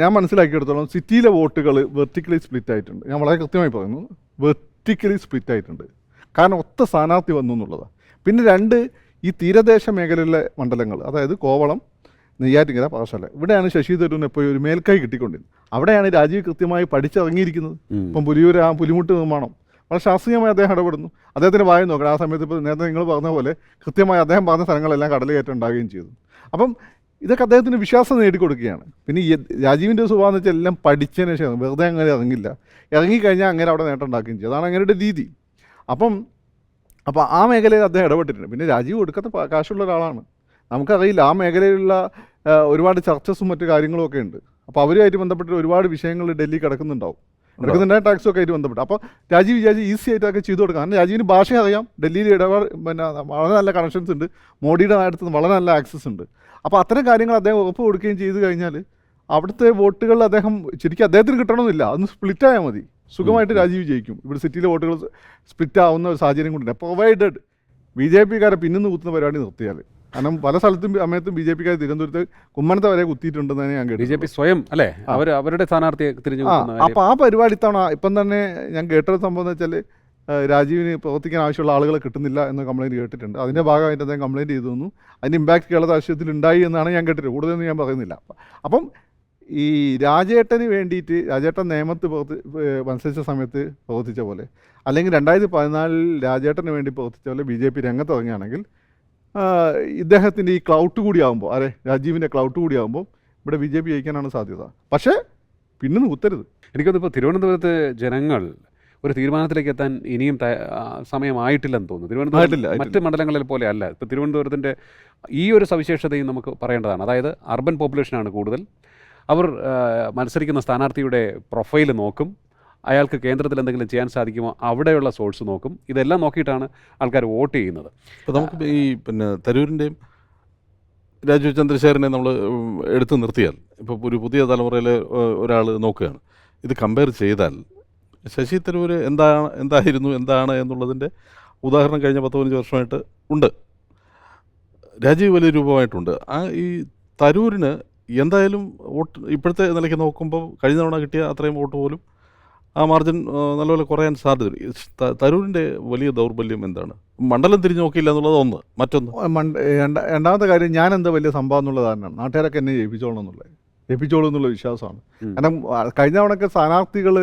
ഞാൻ മനസ്സിലാക്കിയെടുത്തോളം സിറ്റിയിലെ വോട്ടുകൾ വെർട്ടിക്കലി സ്പ്ലിറ്റ് ആയിട്ടുണ്ട്. ഞാൻ വളരെ കൃത്യമായി പറയുന്നു വെർട്ടിക്കലി സ്പ്ലിറ്റ് ആയിട്ടുണ്ട്. കാരണം ഒത്ത സ്ഥാനാർത്ഥി വന്നു എന്നുള്ളതാണ് പിന്നെ രണ്ട് ഈ തീരദേശ മേഖലയിലെ മണ്ഡലങ്ങൾ അതായത് കോവളം നെയ്യാറ്റിങ്കര പാറശാല ഇവിടെയാണ് ശശി തരൂരിന് ഇപ്പോൾ ഒരു മേൽക്കൈ കിട്ടിക്കൊണ്ടിരുന്നത്. അവിടെയാണ് രാജീവ് കൃത്യമായി പഠിച്ചിറങ്ങിയിരിക്കുന്നത്. ഇപ്പം പുലിയൂർ ആ പുലിമുട്ട് നിർമ്മാണം. വളരെ ശാസ്ത്രീയമായി അദ്ദേഹം ഇടപെടുന്നു. അദ്ദേഹത്തിന് വായു നോക്കണം. ആ സമയത്ത് ഇപ്പോൾ നേരത്തെ നിങ്ങൾ പറഞ്ഞ പോലെ കൃത്യമായി അദ്ദേഹം പറഞ്ഞ സ്ഥലങ്ങളെല്ലാം കടലുകയറ്റം ഉണ്ടാവുകയും ചെയ്തു. അപ്പം ഇതൊക്കെ അദ്ദേഹത്തിന് വിശ്വാസം നേടിക്കൊടുക്കുകയാണ്. പിന്നെ രാജീവിന്റെ സ്വഭാവം വെച്ചാൽ എല്ലാം പഠിച്ചതിന് ശേഷം വെറുതെ അങ്ങനെ ഇറങ്ങില്ല. ഇറങ്ങിക്കഴിഞ്ഞാൽ അങ്ങനെ അവിടെ നേട്ടം ഉണ്ടാക്കുകയും ചെയ്യും. അതാണ് അങ്ങനെയുടെ രീതി. അപ്പം അപ്പോൾ ആ മേഖലയിൽ അദ്ദേഹം ഇടപെട്ടിട്ടുണ്ട്. പിന്നെ രാജീവ് കൊടുക്കാത്ത കാശുള്ള ഒരാളാണ്. നമുക്കറിയില്ല ആ മേഖലയിലുള്ള ഒരുപാട് ചർച്ചസും മറ്റു കാര്യങ്ങളും ഒക്കെ ഉണ്ട്. അപ്പോൾ അവരുമായിട്ട് ബന്ധപ്പെട്ട് ഒരുപാട് വിഷയങ്ങൾ ഡൽഹി കിടക്കുന്നുണ്ടാവും. കിടക്കുന്നുണ്ടായ ടാക്സും ഒക്കെ ആയിട്ട് ബന്ധപ്പെട്ട്. അപ്പോൾ രാജീവ് വിചാരിച്ച് ഈസി ആയിട്ടൊക്കെ ചെയ്തു കൊടുക്കാം. കാരണം രാജീവിന് ഭാഷ അറിയാം. ഡൽഹിയിൽ ഇടപാട് പിന്നെ വളരെ നല്ല കണക്ഷൻസ് ഉണ്ട്. മോഡിയുടെ അടുത്ത് വളരെ നല്ല ആക്സസ് ഉണ്ട്. അപ്പോൾ അത്തരം കാര്യങ്ങൾ അദ്ദേഹം ഉറപ്പ് കൊടുക്കുകയും ചെയ്തു കഴിഞ്ഞാൽ അവിടുത്തെ വോട്ടുകൾ അദ്ദേഹം ശരിക്കും അദ്ദേഹത്തിന് കിട്ടണമെന്നില്ല. അതൊന്ന് സ്പ്ലിറ്റ് ആയാൽ മതി. സുഖമായിട്ട് രാജീവ് ജയിക്കും. ഇവിടെ സിറ്റിയിലെ വോട്ടുകൾ സ്പ്ലിറ്റ് ആവുന്ന ഒരു സാഹചര്യം കൊണ്ടുണ്ട് പ്രൊവൈഡഡ് ബി ജെ പിക്കാരെ പിന്നിന്ന് കുത്തുന്ന പരിപാടി നിർത്തിയാൽ. കാരണം പല സ്ഥലത്തും സമയത്തും ബി ജെ പിക്കാർ തിരുവനന്തപുരത്ത് കുമ്മനത്തെ വരെ കുത്തിയിട്ടുണ്ടെന്നാണ് ഞാൻ കേട്ടു ബി ജെ പി സ്വയം അല്ലേ? അവർ അവരുടെ സ്ഥാനാർത്ഥിയെ തിരിഞ്ഞു ആ. അപ്പോൾ ആ പരിപാടി തവണ ഇപ്പം തന്നെ ഞാൻ കേട്ടൊരു സംഭവം എന്ന് വെച്ചാൽ രാജീവിന് പ്രവർത്തിക്കാൻ ആവശ്യമുള്ള ആളുകളെ കിട്ടുന്നില്ല എന്ന കംപ്ലയിന്റ് കേട്ടിട്ടുണ്ട്. അതിന്റെ ഭാഗമായിട്ട് അദ്ദേഹം കംപ്ലയിന്റ് ചെയ്തു തന്നു. അതിന്റെ ഇമ്പാക്ട് കേരള രാഷ്ട്രീയത്തിൽ ഉണ്ടായി എന്നാണ് ഞാൻ കേട്ടിട്ട് കൂടുതലൊന്നും ഞാൻ പറയുന്നില്ല. അപ്പം ഈ രാജേട്ടന് വേണ്ടിയിട്ട് രാജേട്ടൻ നിയമത്ത് പ്രവർത്തി മത്സരിച്ച സമയത്ത് പ്രവർത്തിച്ച പോലെ അല്ലെങ്കിൽ രണ്ടായിരത്തി പതിനാലിൽ രാജേട്ടന് വേണ്ടി പ്രവർത്തിച്ച പോലെ ബി ജെ പി രംഗത്തിറങ്ങുകയാണെങ്കിൽ ഇദ്ദേഹത്തിന്റെ ഈ ക്ലൗട്ട് കൂടിയാകുമ്പോൾ അതെ രാജീവിന്റെ ക്ലൗട്ട് കൂടിയാകുമ്പോൾ ഇവിടെ ബി ജെ പി ജയിക്കാനാണ് സാധ്യത. പക്ഷേ പിന്നെ കുത്തരുത്. എനിക്കതിപ്പോൾ തിരുവനന്തപുരത്തെ ജനങ്ങൾ ഒരു തീരുമാനത്തിലേക്ക് എത്താൻ ഇനിയും സമയമായിട്ടില്ലെന്ന് തോന്നുന്നു. തിരുവനന്തപുരം. മറ്റ് മണ്ഡലങ്ങളിൽ പോലെ അല്ല. ഇപ്പോൾ തിരുവനന്തപുരത്തിന്റെ ഈ ഒരു സവിശേഷതയും നമുക്ക് പറയേണ്ടതാണ്. അതായത് അർബൻ പോപ്പുലേഷനാണ് കൂടുതൽ. അവർ മത്സരിക്കുന്ന സ്ഥാനാർത്ഥിയുടെ പ്രൊഫൈൽ നോക്കും. അയാൾക്ക് കേന്ദ്രത്തിൽ എന്തെങ്കിലും ചെയ്യാൻ സാധിക്കുമോ? അവിടെയുള്ള സോഴ്സ് നോക്കും. ഇതെല്ലാം നോക്കിയിട്ടാണ് ആൾക്കാർ വോട്ട് ചെയ്യുന്നത്. അപ്പോൾ നമുക്ക് ഈ പിന്നെ തരൂരിന്റെയും രാജീവ് ചന്ദ്രശേഖരനെ നമ്മൾ എടുത്തു നിർത്തിയാൽ ഇപ്പോൾ ഒരു പുതിയ തലമുറയിലെ ഒരാൾ നോക്കുകയാണ്. ഇത് കമ്പയർ ചെയ്താൽ ശശി തരൂർ എന്താണ് എന്തായിരുന്നു എന്താണ് എന്നുള്ളതിന്റെ ഉദാഹരണം കഴിഞ്ഞ പത്ത് പതിനഞ്ച് വർഷമായിട്ട് ഉണ്ട്. രാജീവ് വലിയ രൂപമായിട്ടുണ്ട്. ആ ഈ തരൂരിന് എന്തായാലും വോട്ട് ഇപ്പോഴത്തെ നിലയ്ക്ക് നോക്കുമ്പോൾ കഴിഞ്ഞ തവണ കിട്ടിയ അത്രയും വോട്ട് പോലും ആ മാർജിൻ നല്ലപോലെ കുറയാൻ സാധ്യത തരൂരിന്റെ വലിയ ദൗർബല്യം എന്താണ്? മണ്ഡലം തിരിഞ്ഞു നോക്കിയില്ല എന്നുള്ളത് ഒന്ന് മറ്റൊന്ന്. രണ്ടാമത്തെ കാര്യം ഞാൻ എന്താ വലിയ സംഭവം എന്നുള്ള കാരണമാണ് നാട്ടുകാരൊക്കെ എന്നെ ജയിപ്പിച്ചോളണം എന്നുള്ളത്. ജയിപ്പിച്ചോളൂ എന്നുള്ള വിശ്വാസമാണ്. കാരണം കഴിഞ്ഞ തവണയൊക്കെ സ്ഥാനാർത്ഥികൾ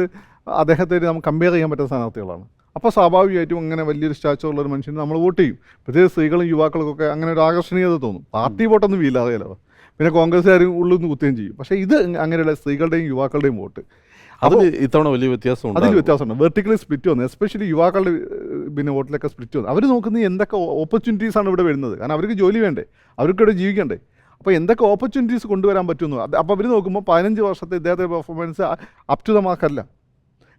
അദ്ദേഹത്തെ നമുക്ക് കമ്പയർ ചെയ്യാൻ പറ്റുന്ന സ്ഥാനാർത്ഥികളാണ്. അപ്പോൾ സ്വാഭാവികമായിട്ടും അങ്ങനെ വലിയൊരു സ്റ്റാച്ചു ഉള്ള ഒരു മനുഷ്യന് നമ്മൾ വോട്ട് ചെയ്യും. പ്രത്യേകിച്ച് സ്ത്രീകളും യുവാക്കൾക്കൊക്കെ അങ്ങനെ ഒരു ആകർഷണീയത തോന്നും. പാർട്ടി വോട്ടൊന്നും വീലാതെയല്ലോ പിന്നെ കോൺഗ്രസ്സുകാരും ഉള്ളിൽ നിന്ന് കുത്തുകയും ചെയ്യും. പക്ഷേ ഇത് അങ്ങനെയുള്ള സ്ത്രീകളുടെയും യുവാക്കളുടെയും വോട്ട്. അതിൽ ഇത്തവണ വലിയ വ്യത്യാസം അതിൽ വ്യത്യാസമുണ്ട്. വെർട്ടിക്കലി സ്പ്ലിറ്റ് വന്നു. എസ്പെഷ്യലി യുവാക്കളുടെ പിന്നെ വോട്ടിലൊക്കെ സ്പ്ലിറ്റ് വന്നു. അവർ നോക്കുന്നത് എന്തൊക്കെ ഓപ്പർച്യൂണിറ്റീസ് ആണ് ഇവിടെ വരുന്നത്. കാരണം അവർക്ക് ജോലി വേണ്ടേ? അവർക്ക് ഇവിടെ ജീവിക്കണ്ടേ? അപ്പോൾ എന്തൊക്കെ ഓപ്പർച്യൂണിറ്റീസ് കൊണ്ടുവരാൻ പറ്റുന്നു? അപ്പോൾ അവർ നോക്കുമ്പോൾ പതിനഞ്ച് വർഷത്തെ ഇദ്ദേഹത്തെ പെർഫോമൻസ് അപ് ടു ദ മാർക്കല്ല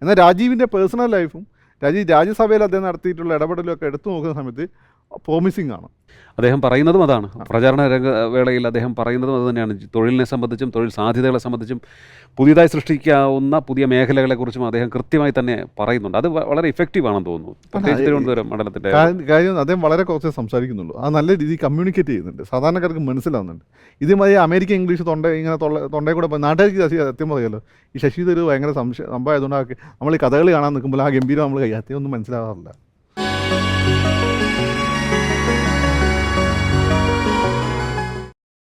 എന്നാൽ രാജീവിന്റെ പേഴ്സണൽ ലൈഫും രാജീവ് രാജ്യസഭയിൽ അദ്ദേഹം നടത്തിയിട്ടുള്ള ഇടപെടലും ഒക്കെ എടുത്തു നോക്കുന്ന സമയത്ത് പ്രോമിസിംഗ് ആണ്. അദ്ദേഹം പറയുന്നതും അതാണ്. പ്രചാരണ രംഗ വേളയിൽ അദ്ദേഹം പറയുന്നതും അത് തന്നെയാണ് തൊഴിലിനെ സംബന്ധിച്ചും തൊഴിൽ സാധ്യതകളെ സംബന്ധിച്ചും പുതിയതായി സൃഷ്ടിക്കാവുന്ന പുതിയ മേഖലകളെക്കുറിച്ചും അദ്ദേഹം കൃത്യമായി തന്നെ പറയുന്നുണ്ട്. അത് വളരെ ഇഫക്റ്റീവ് ആണെന്ന് തോന്നുന്നു. പ്രത്യേകിച്ച് തിരുവനന്തപുരം മണ്ഡലത്തിന്റെ കാര്യം- അദ്ദേഹം വളരെ കുറച്ചേ സംസാരിക്കുന്നുള്ളൂ. അത് നല്ല രീതിയിൽ കമ്മ്യൂണിക്കേറ്റ് ചെയ്യുന്നുണ്ട്. സാധാരണക്കാർക്ക് മനസ്സിലാവുന്നുണ്ട്. ഇതുമായി അമേരിക്കൻ ഇംഗ്ലീഷ് തൊണ്ട ഇങ്ങനെ തൊള്ള തൊണ്ടയിൽ കൂടെ നാട്ടുകാർക്ക് സത്യം പറയുമല്ലോ ഈ ശശി തരൂർ ഭയങ്കര സംശയം സംഭവം ആയതുകൊണ്ട് നമ്മൾ ഈ കഥകൾ കാണാൻ നിൽക്കുമ്പോൾ ആ ഗംഭീരം നമ്മൾ കൈ അത്യം ഒന്നും മനസ്സിലാവാറില്ല.